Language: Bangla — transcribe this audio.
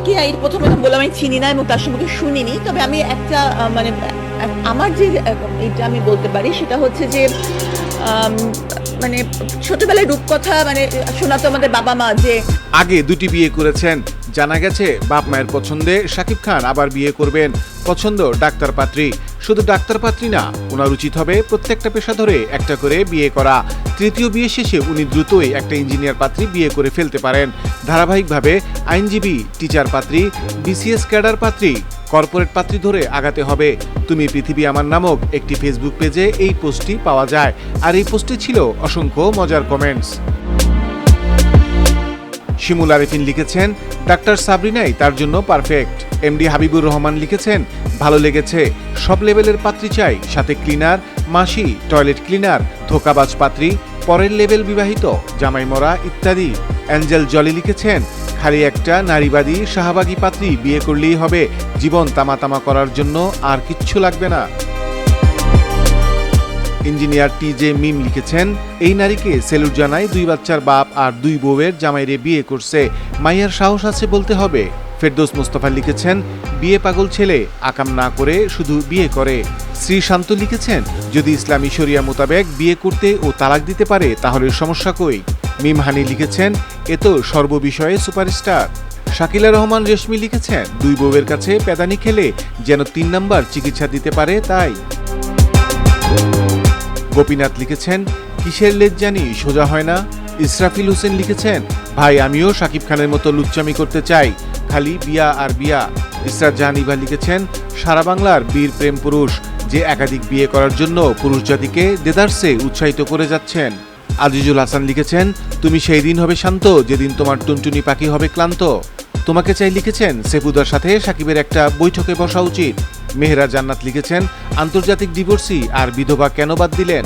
ওনাকে এই প্রথমে তো বললাম, আমি চিনি না এবং তার সম্পর্কে শুনিনি। তবে আমি একটা মানে আমার যে এটা আমি বলতে পারি, সেটা হচ্ছে যে মানে ছোটবেলায় রূপকথা মানে শোনা তো আমাদের বাবা মা যে আগে দুটি বিয়ে করেছেন। জানা গেছে, বাপ মায়ের পছন্দে শাকিব খান আবার বিয়ে করবেন। পছন্দ ডাক্তার পাত্রী। শুধু ডাক্তার পাত্রী না, ওনার উচিত হবে প্রত্যেকটা পেশা ধরে একটা করে বিয়ে করা। তৃতীয় বিয়ে শেষে উনি দ্রুতই একটা ইঞ্জিনিয়ার পাত্রী বিয়ে করে ফেলতে পারেন। ধারাবাহিকভাবে আইনজীবী, টিচার পাত্রী, বিসিএস ক্যাডার পাত্রী, কর্পোরেট পাত্রী ধরে আগাতে হবে। তুমি পৃথিবী আমার নামক একটি ফেসবুক পেজে এই পোস্টটি পাওয়া যায়। আর এই পোস্টে ছিল অসংখ্য মজার কমেন্টস। শিমুল আরেফিন লিখেছেন, ডাক্তার সাবরিনাই তার জন্য পারফেক্ট। এমডি হাবিবুর রহমান লিখেছেন ভালো লেগেছে। সব লেভেলের পাত্রী চাই। সাথে ক্লিনার, মাসি, টয়লেট ক্লিনার, ধোকাবাজ পাত্রী, পরের লেভেল বিবাহিত, জামাই মরা ইত্যাদি। অ্যাঞ্জেল জলি লিখেছেন, খালি একটা নারীবাদী, শাহবাগী পাত্রী বিয়ে করলেই হবে। জীবন তামাতামা করার জন্য আর কিচ্ছু লাগবে না। ইঞ্জিনিয়ার টি জে মিম লিখেছেন, এই নারীকে সেলুট জানায় দুই বাচ্চার বাপ আর দুই বউয়ের জামাইরে বিয়ে করছে। মাইয়ার সাহস আছে বলতে হবে। ফেরদৌস মোস্তফা লিখেছেন, বিয়ে পাগল ছেলে, আকাম না করে শুধু বিয়ে করে। শ্রী শান্ত লিখেছেন, যদি ইসলামী শরিয়া মোতাবেক বিয়ে করতে ও তালাক দিতে পারে, তাহলে সমস্যা কই? মিম হানি লিখেছেন, এ তো সর্ববিষয়ে সুপারস্টার। শাকিলা রহমান রেশমি লিখেছেন, দুই বউয়ের কাছে পেদানি খেলে যেন তিন নাম্বার চিকিৎসা দিতে পারে, তাই। গোপীনাথ লিখেছেন, কিসের লেজ জানি সোজা হয় না? ইসরাফিল হোসেন লিখেছেন, ভাই, আমিও শাকিব খানের মতো লুচ্চামি করতে চাই, খালি বিয়া আর বিয়া। ইসরাত জাহানিবা লিখেছেন, সারা বাংলার বীর প্রেম পুরুষ যে একাধিক বিয়ে করার জন্য পুরুষ জাতিকে দেদার্সে উৎসাহিত করে যাচ্ছেন। আজিজুল হাসান লিখেছেন, তুমি সেই দিন হবে শান্ত, যেদিন তোমার টুনটুনি পাখি হবে ক্লান্ত। তোমাকে চাই লিখেছেন সেফুদার সাথে সাকিবের একটা বৈঠকে বসা উচিত। মেহরা জান্নাত লিখেছেন আন্তর্জাতিক ডিভোর্সি আর বিধবা কেন বাদ দিলেন?